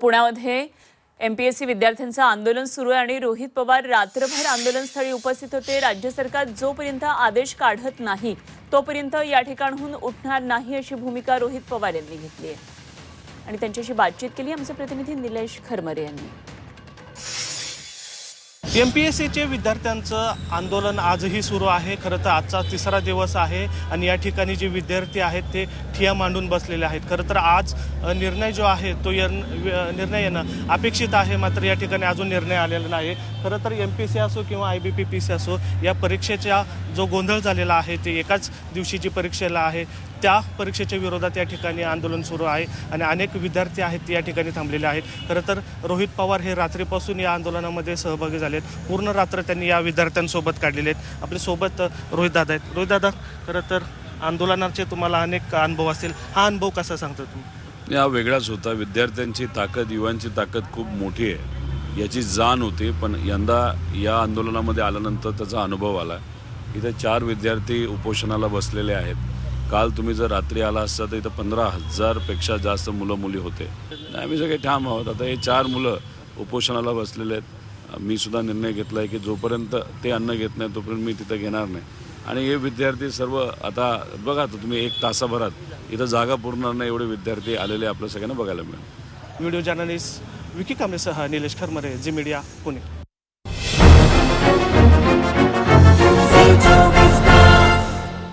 पुण्यामध्ये M P S C विद्यार्थ्यांचं आंदोलन सुरू आहे आणि रोहित पवार रात्रभर आंदोलनस्थळी उपस्थित होते. राज्य सरकार जोपर्यंत आदेश काढत नाही तोपर्यंत या ठिकाणहून उठणार नाही अशी भूमिका रोहित पवार यांनी घेतली आहे. आणि त्यांच्याशी बातचीत केली आमचे प्रतिनिधी निलेश खरमरे यांनी. एम पी एस सीचे विद्यार्थ्यांचं आंदोलन आजही सुरू आहे. खरं तर आजचा तिसरा दिवस आहे आणि या ठिकाणी जे विद्यार्थी आहेत ते ठिया मांडून बसलेले आहेत. खरं तर आज निर्णय जो आहे तो यन- निर्णय येणं अपेक्षित आहे. मात्र या ठिकाणी अजून निर्णय आलेला नाही खरं तर एम पी सी असो किंवा I B P P C असो या परीक्षेचा जो गोंधळ झालेला आहे ते एकाच दिवशीची परीक्षेला आहे त्या परीक्षेच्या विरोधात या ठिकाणी आंदोलन सुरू आहे आणि अनेक विद्यार्थी आहेत या ठिकाणी थांबलेले आहेत. खरं तर रोहित पवार हे रात्रीपासून या आंदोलनामध्ये सहभागी झालेत. पूर्ण रात्र त्यांनी या विद्यार्थ्यांसोबत काढलेले आहेत. आपल्यासोबत सोबत रोहित दादा आहेत. रोहित दादा खरं तर आंदोलनाचे तुम्हाला अनेक अनुभव असतील. हा अनुभव कसा सांगतो तुम्ही? या वेगळाच होता. विद्यार्थ्यांची ताकद युवांची ताकद खूप मोठी आहे. याची जाण होती पण यंदा या आंदोलनामध्ये आल्यानंतर त्याचा अनुभव आला. इथे चार विद्यार्थी उपोषणाला बसलेले आहेत. काल तुम्ही जर रात्री आला असता तर इथं पंधरा हजारपेक्षा जास्त मुलं मुली होते. नाही, आम्ही सगळे ठाम आहोत. आता हे चार मुलं उपोषणाला बसलेले आहेत. मी सुद्धा निर्णय घेतला आहे की जोपर्यंत ते अन्न घेत नाही तोपर्यंत मी तिथं घेणार नाही. आणि हे विद्यार्थी सर्व आता बघा आता तुम्ही एक तासाभरात इथं जागा पुरणार नाही एवढे विद्यार्थी आलेले आपल्या सगळ्यांना बघायला मिळेल. व्हिडिओ जर्नलिस्ट विकी कांबळेसह निलेश खरमरे जी मीडिया पुणे